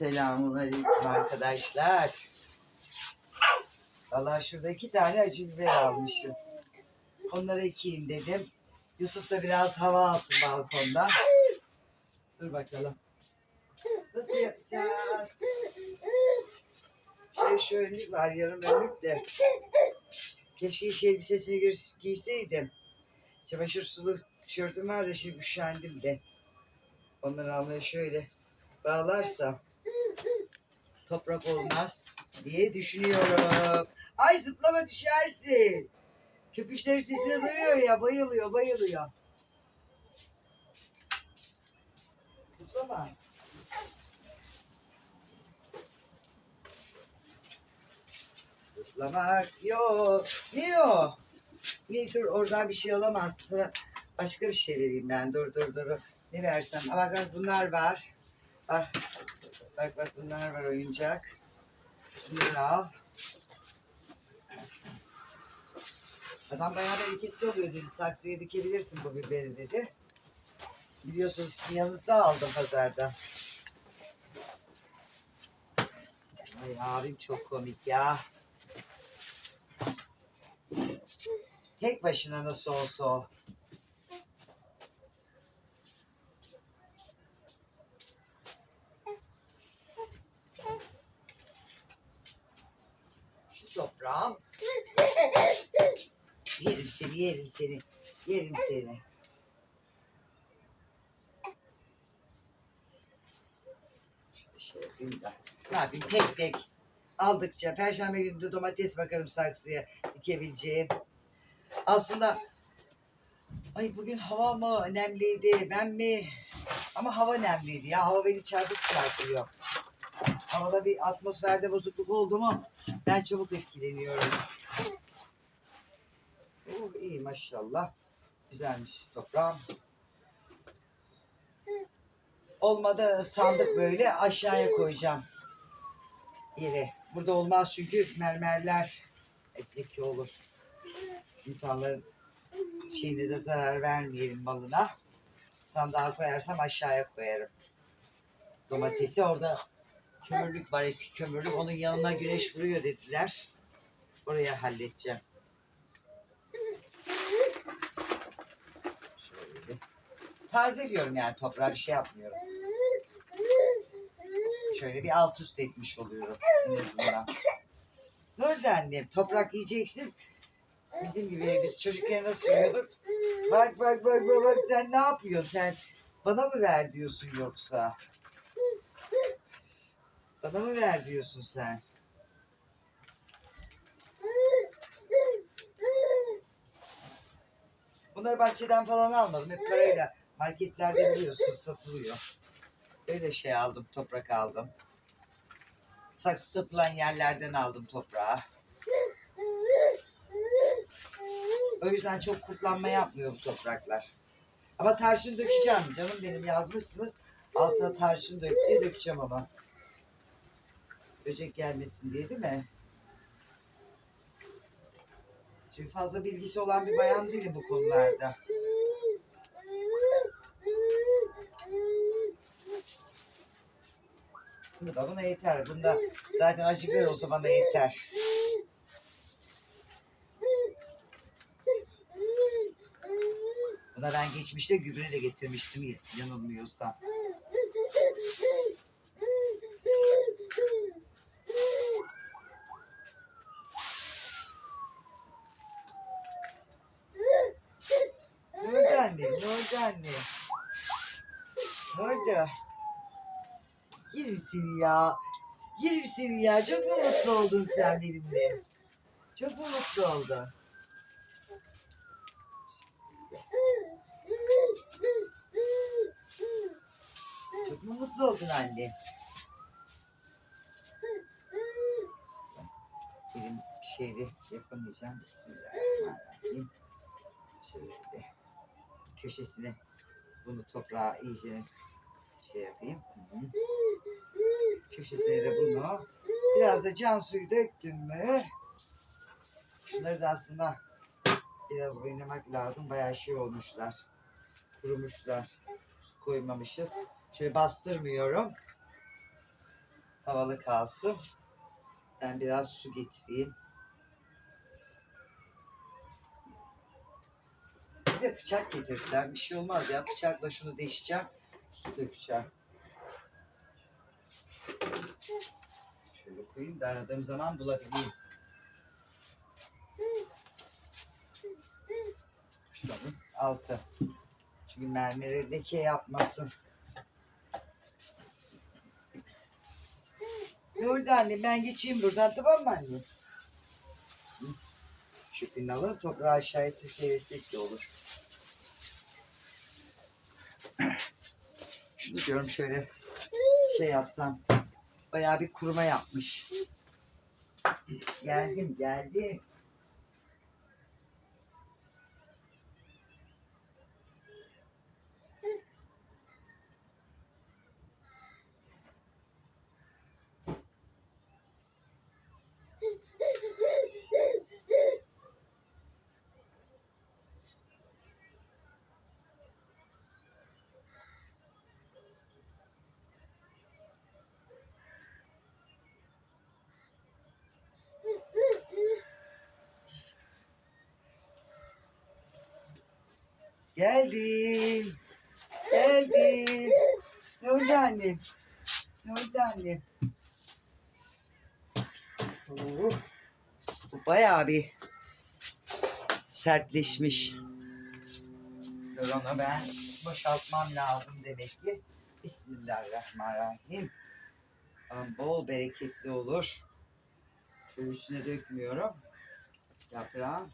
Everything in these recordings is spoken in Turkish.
Selamun aleyküm arkadaşlar. Valla şurada iki tane acı biber almışım. Onları ekeyim dedim. Yusuf da biraz hava alsın balkonda. Dur bakalım. Nasıl yapacağız? Şöyle şu önlük var yarım önlük de. Keşke iş elbisesini giy- giyseydim. Çamaşır sulu tişörtüm var da şimdi üşendim de. Onları almaya şöyle bağlarsam toprak olmaz diye düşünüyorum. Ay zıplama düşersin. Köpüşleri sesini duyuyor ya bayılıyor bayılıyor. Zıplama. Zıplamak yok. Ne o? Dur oradan bir şey alamazsın. Başka bir şey vereyim ben. Dur dur dur. Ne versem? Bak bunlar var. Bak. Bak bak bunlar var oyuncak. Şunları al. Adam bayağı bereketli oluyor dedi. Saksıya dikebilirsin bu biberi dedi. Biliyorsunuz sizin yanınızda aldım pazarda. Ay abim çok komik ya. Tek başına nasıl olsa o. Toprağım. Yerim seni, yerim seni. Yerim seni. Şey yapayım da. Ne yapayım tek tek aldıkça. Perşembe günü de domates bakarım saksıya dikebileceğim. Aslında ay bugün hava mı nemliydi ben mi? Ama hava nemliydi ya. Hava beni çarpıp çarpıyor. Havada bir atmosferde bozukluk oldu mu ben çabuk etkileniyorum. Oh, iyi maşallah. Güzelmiş toprağım. Olmadı sandık böyle aşağıya koyacağım. Yere. Burada olmaz çünkü mermerler leke olur. İnsanların şeyine de zarar vermeyelim malına. Sandığa koyarsam aşağıya koyarım. Domatesi orada kömürlük var eski kömürlük. Onun yanına güneş vuruyor dediler. Oraya halledeceğim. Şöyle. Tazeliyorum yani toprağa bir şey yapmıyorum. Şöyle bir alt üst etmiş oluyorum en azından. Ne oldu annem? Toprak yiyeceksin. Bizim gibi biz çocukken nasıl yiyorduk? Bak bak bak bak bak sen ne yapıyorsun sen? Bana mı ver diyorsun yoksa? Bana mı ver diyorsun sen? Bunları bahçeden falan almadım. Hep parayla marketlerde biliyorsun satılıyor. Öyle şey aldım, toprak aldım. Saksı satılan yerlerden aldım toprağı. O yüzden çok kurtlanma yapmıyor bu topraklar. Ama tarçın dökeceğim canım benim yazmışsınız. Altına tarçın dök diye dökeceğim ama. Böcek gelmesin diye değil mi? Çünkü fazla bilgisi olan bir bayan değilim bu konularda. Bunu da bana yeter. Bunda zaten acı biber olsa bana yeter. Buna ben geçmişte gübre de getirmiştim yanılmıyorsam. Ne oldu annem? Ne oldu? Yerim seni ya. Yerim seni ya. Çok mu mutlu oldun sen benimle? Çok mu mutlu oldun? Çok mu mutlu oldun anne? Benim bir şeyde yapamayacağım. Bismillahirrahmanirrahim. Şöyle köşesine bunu toprağa iyice şey yapayım. Hı. Köşesine de bunu. Biraz da can suyu döktüm mü? Şunları da aslında biraz oynamak lazım. Bayağı şey olmuşlar. Kurumuşlar. Su koymamışız. Şöyle bastırmıyorum. havalı kalsın. Ben biraz su getireyim. Bir de bıçak getirsen bir şey olmaz ya. Bıçakla şunu deşeceğim. Su dökeceğim. Şöyle koyayım da aradığım zaman bulabileyim. Şuranın altı. Çünkü mermeri leke yapmasın. Ne anne? Ben geçeyim buradan tamam mı anne? Şu pinalı toprağı aşağıya sirkelesek de olur. Şunu diyorum şöyle şey yapsam. Bayağı bir kuruma yapmış. Geldim geldim. Geldim. Geldim. Ne oldu annem? Ne oldu annem? Oo, bu bayağı bir sertleşmiş. Dur ben boşaltmam lazım demek ki. Bismillahirrahmanirrahim. Bol bereketli olur. Üstüne dökmüyorum. Yaprağın.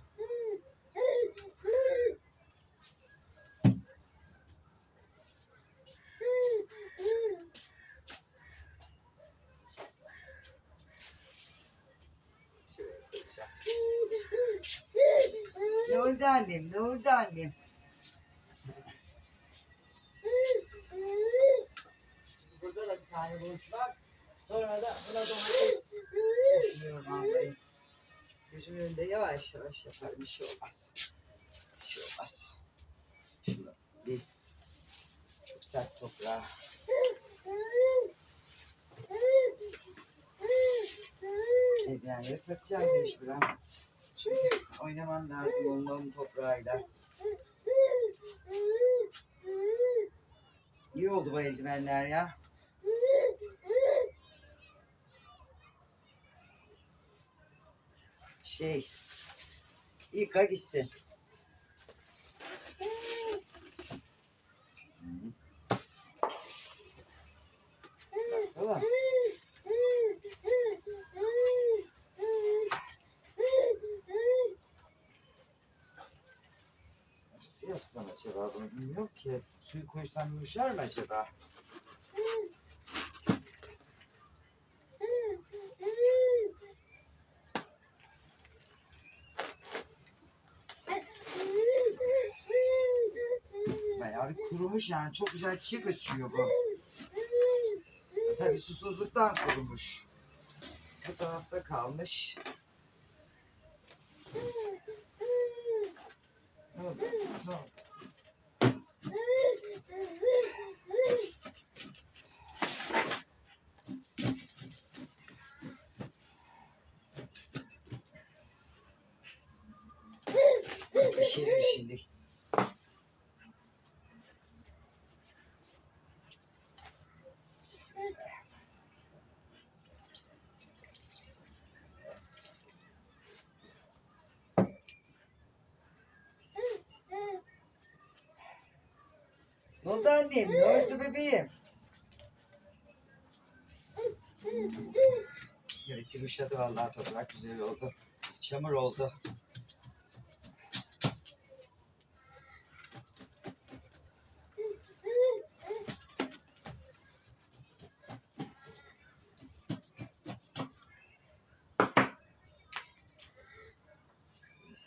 Şöyle koyacağım. Ne oldu annem? Ne oldu annem? Burada da bir tane boş var. Sonra da buna domates düşünüyorum almayı. Gözümün önünde yavaş yavaş yaparım. Bir şey olmaz. Bir şey olmaz. Şunu bir çok sert toprağa. Evlenleri takacağım mecburen. Çünkü oynamam lazım onların toprağıyla. İyi oldu bu eldivenler ya. Şey, yıka gitsin. Baksana. Nasıl yapsam acaba bunu bilmiyorum ki. Suyu koysam yumuşar mı acaba? Bayağı bir kurumuş yani. Çok güzel çiçek açıyor bu. Tabii susuzluktan kurumuş. Bu tarafta kalmış. Ne oldu? Ne oldu? Pişirir şimdi. Bismillah. Ne oldu annem? Ne oldu bebeğim? Evet yumuşadı vallahi toprak güzel oldu. Çamur oldu.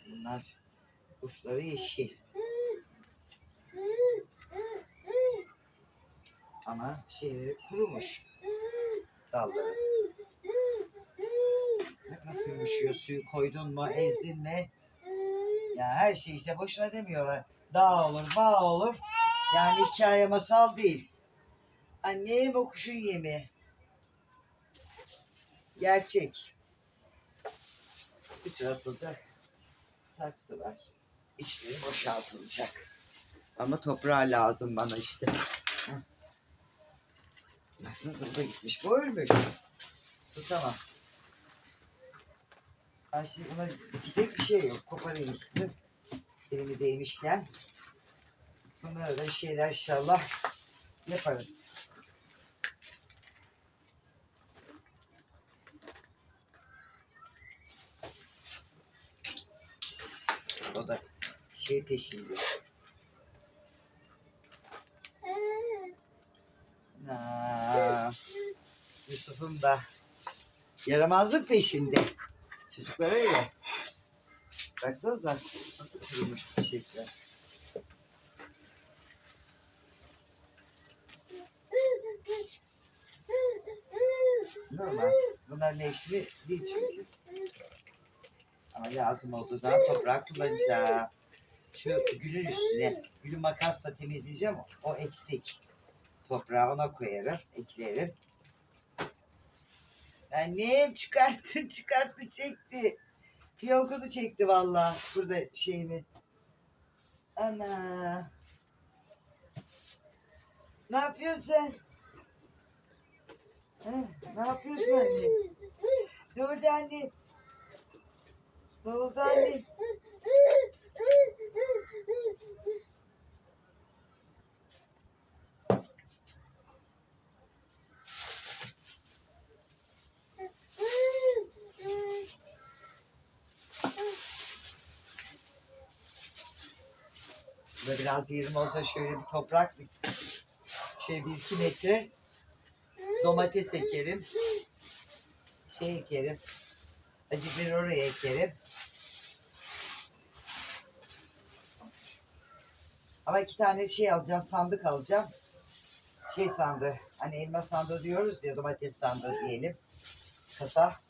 Bunlar uçları yeşil. Ama şeyleri kurumuş. Dalları. Bak Nasıl yumuşuyor? Suyu koydun mu, ezdin mi? Ya her şey işte boşuna demiyorlar. Dağ olur, bağ olur. Yani hikaye masal değil. Annem o kuşun yemi. gerçek. Bütün atılacak saksı var. İçleri boşaltılacak. Ama toprağı lazım bana işte. Bu da gitmiş. Bu ölmüş. Bu tamam. Ben şimdi buna dikecek bir şey yok. Koparayım üstünü. Elimi değmişken. Bunlara da şeyler inşallah yaparız. O da şey peşinde. Na, Yusuf'un da yaramazlık peşinde. Çocuklar öyle. Baksanıza nasıl kurumuş çiçekler. Normal. Bunların mevsimi değil çünkü. Ama lazım olduğu zaman toprak kullanacağım. Şu gülün üstüne gülü makasla temizleyeceğim. O eksik. Toprağı ona koyarım, eklerim. Annem çıkarttı, çıkarttı, çekti. Fiyonkunu çekti valla. Burada şeyimi. Ana. Ne yapıyorsun? Heh, ne yapıyorsun anne? Ne oldu anne? Ne oldu anne? Burada biraz yerim olsa şöyle bir toprak bir şey bir iki metre domates ekerim. Şey ekerim. Acı bir oraya ekerim. Ama iki tane şey alacağım, sandık alacağım. Şey sandığı, hani elma sandığı diyoruz ya, domates sandığı diyelim. Kasa.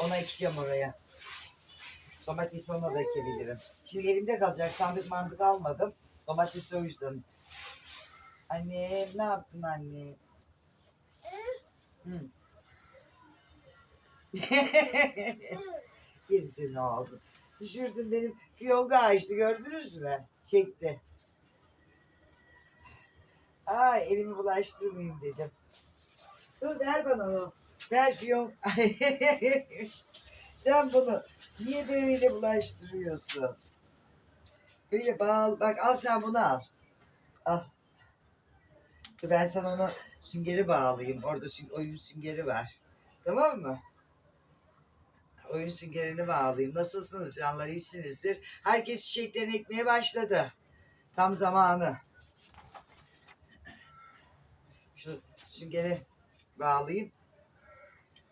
Ona ekeceğim oraya. Domatesi ona da ekebilirim. Şimdi elimde kalacak sandık mandık almadım. Domatesi o yüzden. Anne ne yaptın anne? Hı. Senin ağzın. Düşürdün benim fiyonga açtı gördünüz mü? Çekti. Ay elimi bulaştırmayayım dedim. Dur ver bana onu. Ver fiyon. Sen bunu niye böyle bulaştırıyorsun? Böyle bağlı. Bak al sen bunu al. Al. Ben sana onu süngeri bağlayayım. Orada sün oyun süngeri var. Tamam mı? Oyun süngerini bağlayayım. Nasılsınız canlar? İyisinizdir. Herkes çiçeklerini ekmeye başladı. Tam zamanı. Şu süngeri bağlayayım.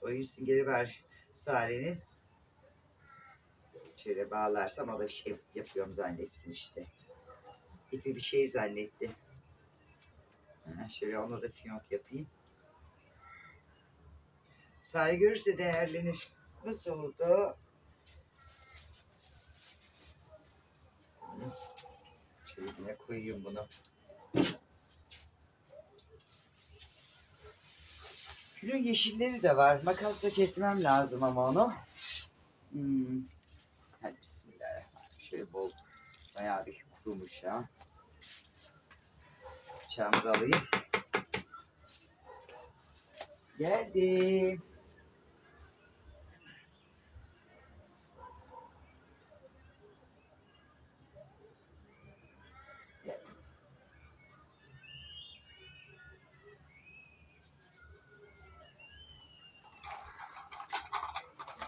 Oyun süngeri var Sare'nin. Şöyle bağlarsam o da bir şey yapıyorum zannetsin işte. İpi bir şey zannetti. Ha, şöyle ona da fiyonk yapayım. Sare görürse değerlenir. Nasıl oldu? Şöyle yine koyayım bunu. Gülün yeşilleri de var. Makasla kesmem lazım ama onu. Hmm. Hadi bismillahirrahmanirrahim. Şöyle bol bayağı bir kurumuş ya. Bıçağımı da alayım. Geldim.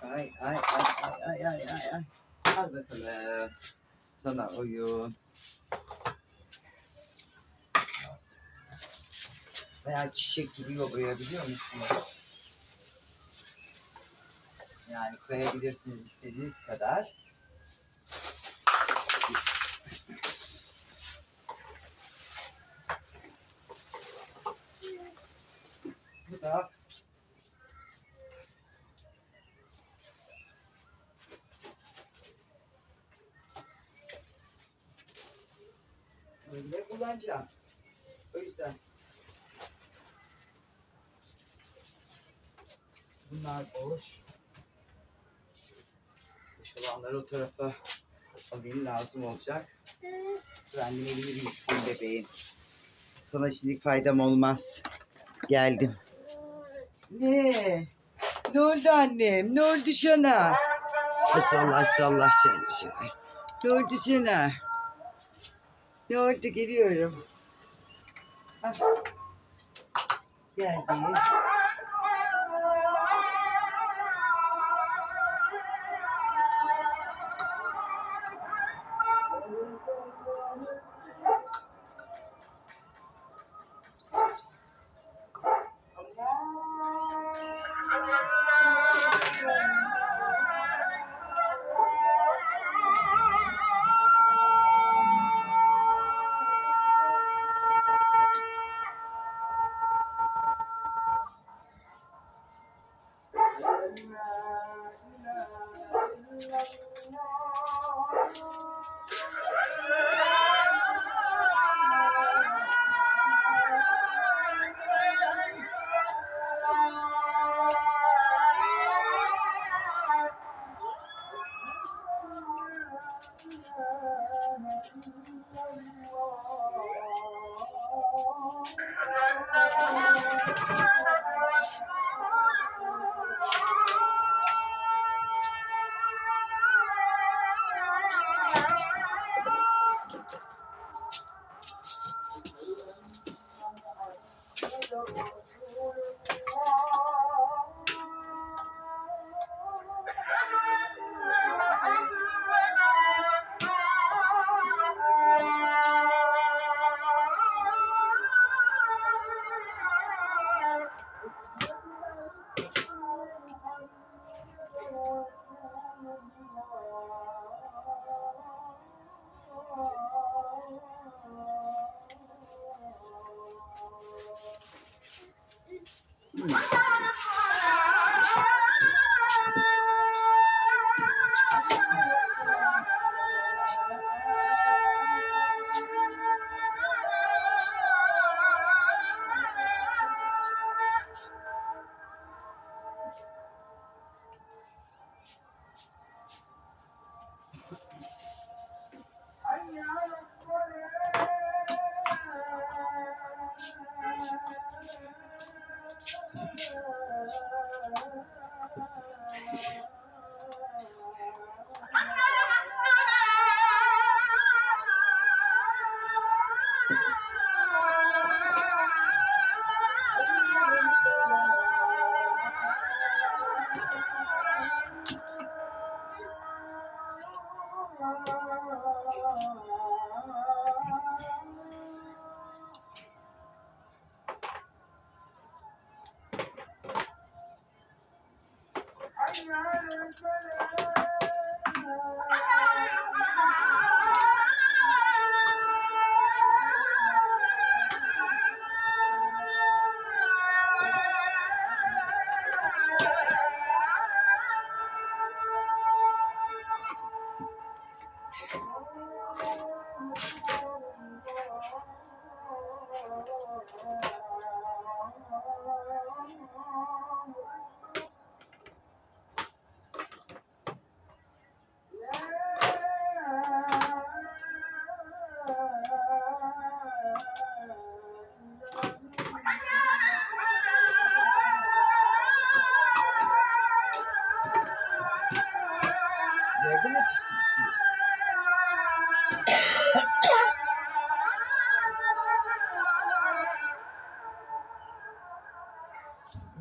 Ay ay ay ay ay ay ay. Al bakalım. Sana oyun. Bayağı çiçek gibi yobruyor biliyor musunuz? Yani koyabilirsiniz istediğiniz kadar. Bu da böyle kullanacağım. O yüzden Bunlar boş. Boş olanları o tarafa alayım lazım olacak. Annem elimi yıkayayım bebeğim. Sana şimdilik faydam olmaz. Geldim. Ne? Ne oldu annem? Ne oldu sana? Masallah sallah çalışıyor. Ne oldu sana? Ne oldu? Geliyorum. Ah.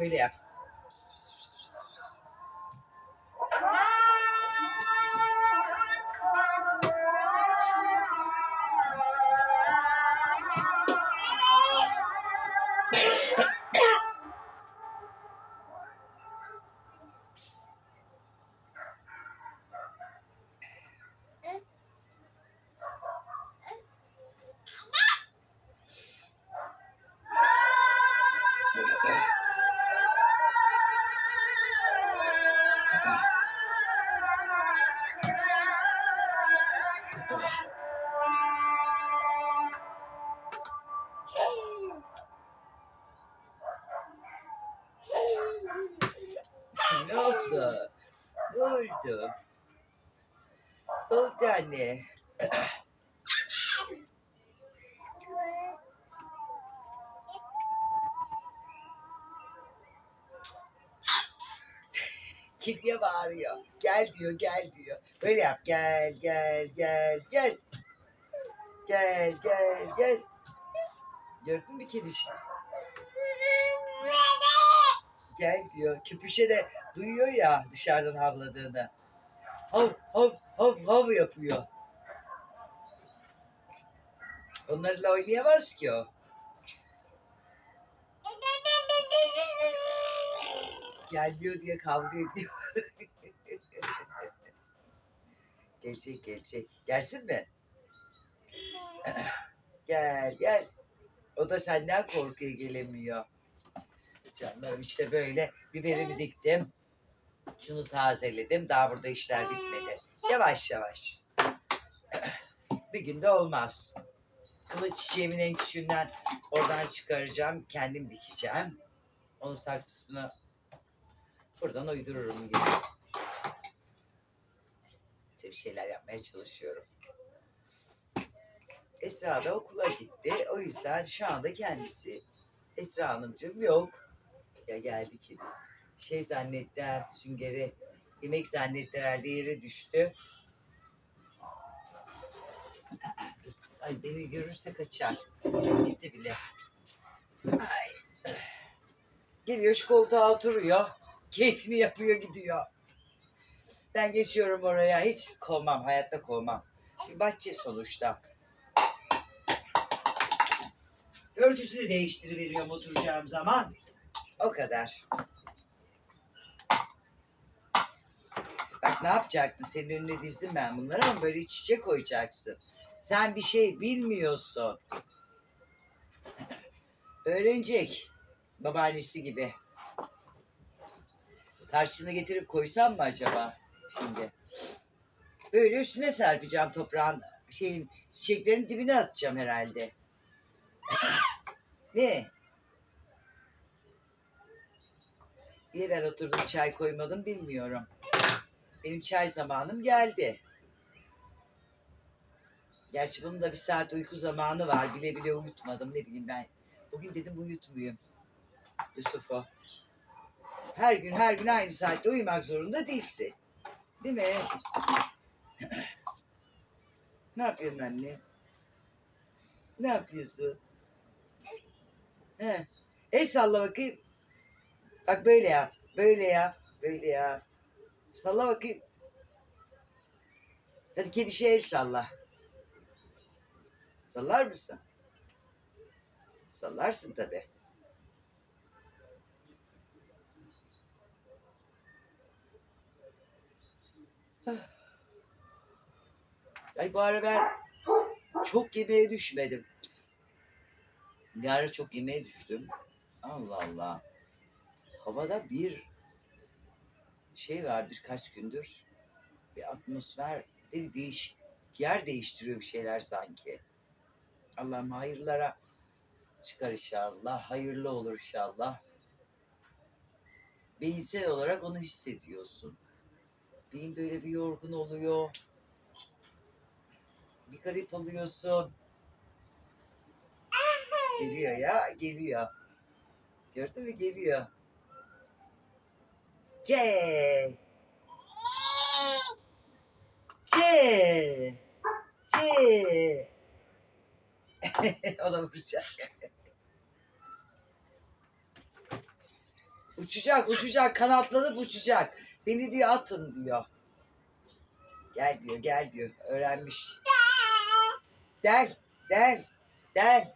Böyle Kediye bağırıyor. Gel diyor, gel diyor. Böyle yap. Gel, gel, gel, gel. Gel, gel, gel. Gördün mü kedi? Gel diyor. Köpüşe de duyuyor ya dışarıdan havladığını. Hav, hav, hav, hav yapıyor. Onlarla oynayamaz ki o. Gelmiyor diye kavga ediyor. gelecek gelecek. Gelsin mi? gel gel. O da senden korkuyor gelemiyor. Canlarım işte böyle biberimi diktim. Şunu tazeledim. Daha burada işler bitmedi. Yavaş yavaş. Bir günde olmaz. Kılıç çiçeğimin en küçüğünden oradan çıkaracağım. Kendim dikeceğim. Onun saksısını buradan uydururum gibi. İşte bir şeyler yapmaya çalışıyorum. Esra da okula gitti. O yüzden şu anda kendisi Esra Hanımcığım yok. Ya geldi kedi. Şey zannettiler süngeri yemek zannettiler herhalde yere düştü. Ay beni görürse kaçar. Gitti bile. Ay. Geliyor şu koltuğa oturuyor. Keyfini yapıyor gidiyor. Ben geçiyorum oraya. Hiç kovmam. Hayatta kovmam. Şimdi bahçe sonuçta. Örtüsünü değiştiriveriyorum oturacağım zaman. O kadar. Bak ne yapacaktı? Senin önüne dizdim ben bunları ama böyle iç içe koyacaksın. Sen bir şey bilmiyorsun. Öğrenecek. Babaannesi gibi. Tarçını getirip koysam mı acaba şimdi? Böyle üstüne serpeceğim toprağın şeyin çiçeklerin dibine atacağım herhalde. ne? Niye ben oturdum çay koymadım bilmiyorum. Benim çay zamanım geldi. Gerçi bunun da bir saat uyku zamanı var. Bile bile uyutmadım ne bileyim ben. Bugün dedim uyutmayayım Yusuf'u. Her gün her gün aynı saatte uyumak zorunda değilsin. Değil mi? ne yapıyorsun anne? Ne yapıyorsun? He. El salla bakayım. Bak böyle yap. Böyle yap. Böyle yap. Salla bakayım. Hadi kedişe el salla. Sallar mısın? Sallarsın tabii. Ay bu ara ben çok yemeğe düşmedim. Bir ara çok yemeğe düştüm. Allah Allah. Havada bir şey var birkaç gündür. Bir atmosfer bir değiş yer değiştiriyor bir şeyler sanki. Allah'ım hayırlara çıkar inşallah. Hayırlı olur inşallah. Beyinsel olarak onu hissediyorsun. Beyin böyle bir yorgun oluyor. Bir garip oluyorsun. Geliyor ya, geliyor. Gördün mü? Geliyor. C. C. C. o da vuracak. uçacak, uçacak. Kanatlanıp uçacak. Beni diyor atın diyor. Gel diyor, gel diyor. Öğrenmiş. Del, del, del.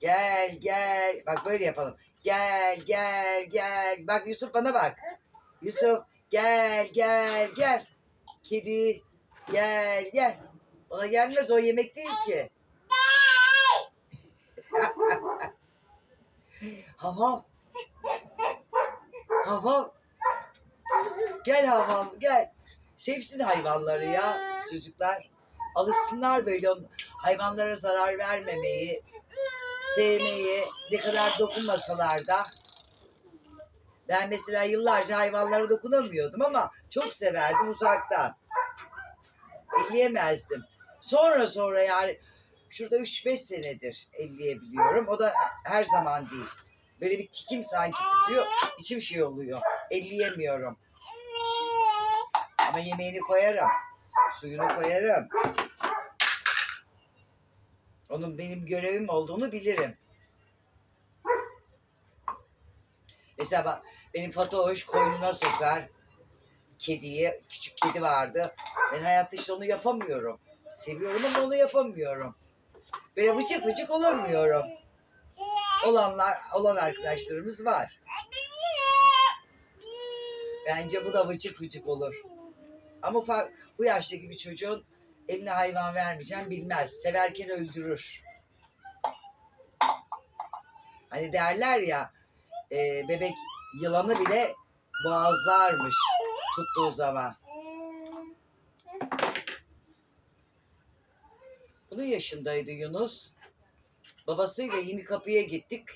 Gel, gel. Bak böyle yapalım. Gel, gel, gel. Bak Yusuf bana bak. Yusuf gel, gel, gel. Kedi gel, gel. Ona gelmez o yemek değil ki. Havam. Havam. Gel havam gel. Sevsin hayvanları ya çocuklar. Alışsınlar böyle hayvanlara zarar vermemeyi, sevmeyi, ne kadar dokunmasalar da. Ben mesela yıllarca hayvanlara dokunamıyordum ama çok severdim uzaktan. Elleyemezdim. Sonra sonra yani şurada 3-5 senedir elleyebiliyorum. O da her zaman değil. Böyle bir tikim sanki tutuyor. içim şey oluyor. Elleyemiyorum. Ama yemeğini koyarım. Suyunu koyarım. Onun benim görevim olduğunu bilirim. Mesela bak, benim Fatoş koynuna sokar kediyi. Küçük kedi vardı. Ben hayatta işte onu yapamıyorum. Seviyorum ama onu yapamıyorum. Böyle vıcık vıcık olamıyorum. Olanlar, olan arkadaşlarımız var. Bence bu da vıcık vıcık olur. Ama ufak, bu yaştaki bir çocuğun eline hayvan vermeyeceğim bilmez. Severken öldürür. Hani derler ya e, bebek yılanı bile boğazlarmış tuttuğu zaman. Bunun yaşındaydı Yunus. Babasıyla yeni kapıya gittik.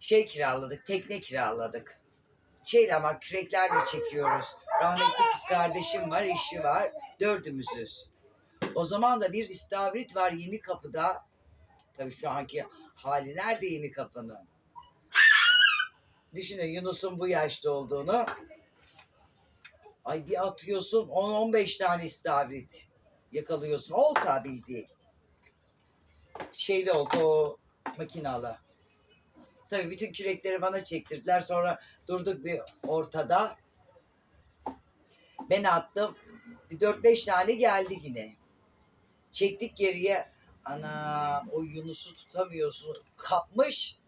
Şey kiraladık, tekne kiraladık. Şeyle ama küreklerle çekiyoruz. Rahmetli kız kardeşim var, eşi var. Dördümüzüz. O zaman da bir istavrit var yeni kapıda. Tabii şu anki hali nerede yeni kapının? Düşünün Yunus'un bu yaşta olduğunu. Ay bir atıyorsun 10-15 tane istavrit yakalıyorsun. Olta bildiğin. Şeyli oldu o makinalı. Tabii bütün kürekleri bana çektirdiler. Sonra durduk bir ortada. Ben attım. Bir 4-5 tane geldi yine. Çektik geriye. Ana o Yunus'u tutamıyorsun. Kapmış.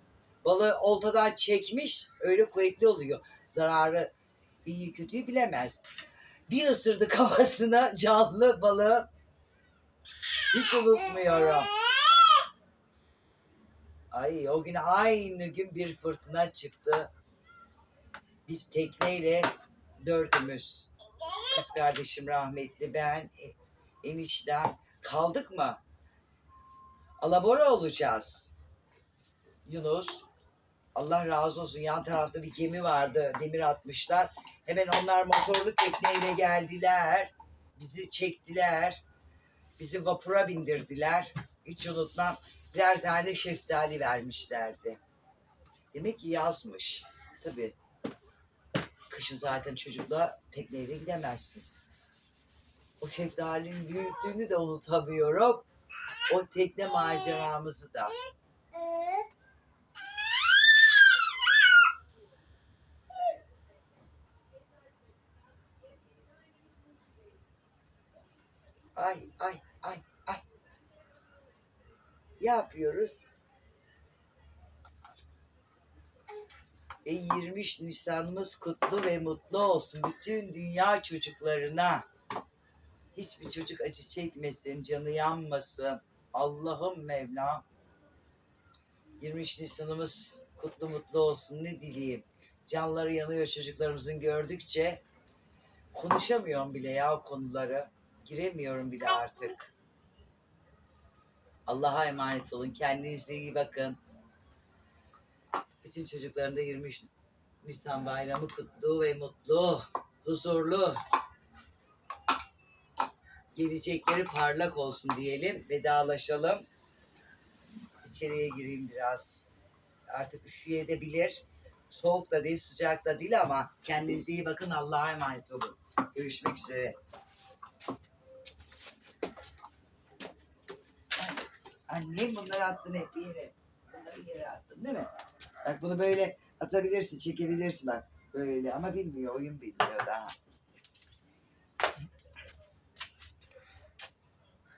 Balığı oltadan çekmiş. Öyle kuvvetli oluyor. Zararı iyi kötüyü bilemez. Bir ısırdı kafasına canlı balığı. Hiç unutmuyorum. Ay o gün aynı gün bir fırtına çıktı. Biz tekneyle dördümüz. Kız kardeşim rahmetli ben e- eniştem kaldık mı? Alabora olacağız. Yunus Allah razı olsun yan tarafta bir gemi vardı demir atmışlar. Hemen onlar motorlu tekneyle geldiler. Bizi çektiler. Bizi vapura bindirdiler. Hiç unutmam. Birer tane şeftali vermişlerdi. Demek ki yazmış. Tabii. Kışın zaten çocukla tekneyle gidemezsin. O şeftalinin büyüklüğünü de unutamıyorum. O tekne maceramızı da. Ay ay. Yapıyoruz? E 23 Nisan'ımız kutlu ve mutlu olsun bütün dünya çocuklarına. Hiçbir çocuk acı çekmesin, canı yanmasın. Allah'ım Mevlam. 23 Nisan'ımız kutlu mutlu olsun ne dileyim. Canları yanıyor çocuklarımızın gördükçe. Konuşamıyorum bile ya o konuları. Giremiyorum bile artık. Allah'a emanet olun. Kendinize iyi bakın. Bütün çocukların da 23 Nisan bayramı kutlu ve mutlu, huzurlu. Gelecekleri parlak olsun diyelim. Vedalaşalım. İçeriye gireyim biraz. Artık üşüyebilir. Soğuk da değil, sıcak da değil ama kendinize iyi bakın. Allah'a emanet olun. Görüşmek üzere. Annem bunları attın hep yere. Bunları yere attın değil mi? Bak bunu böyle atabilirsin, çekebilirsin bak. Böyle ama bilmiyor, oyun bilmiyor daha.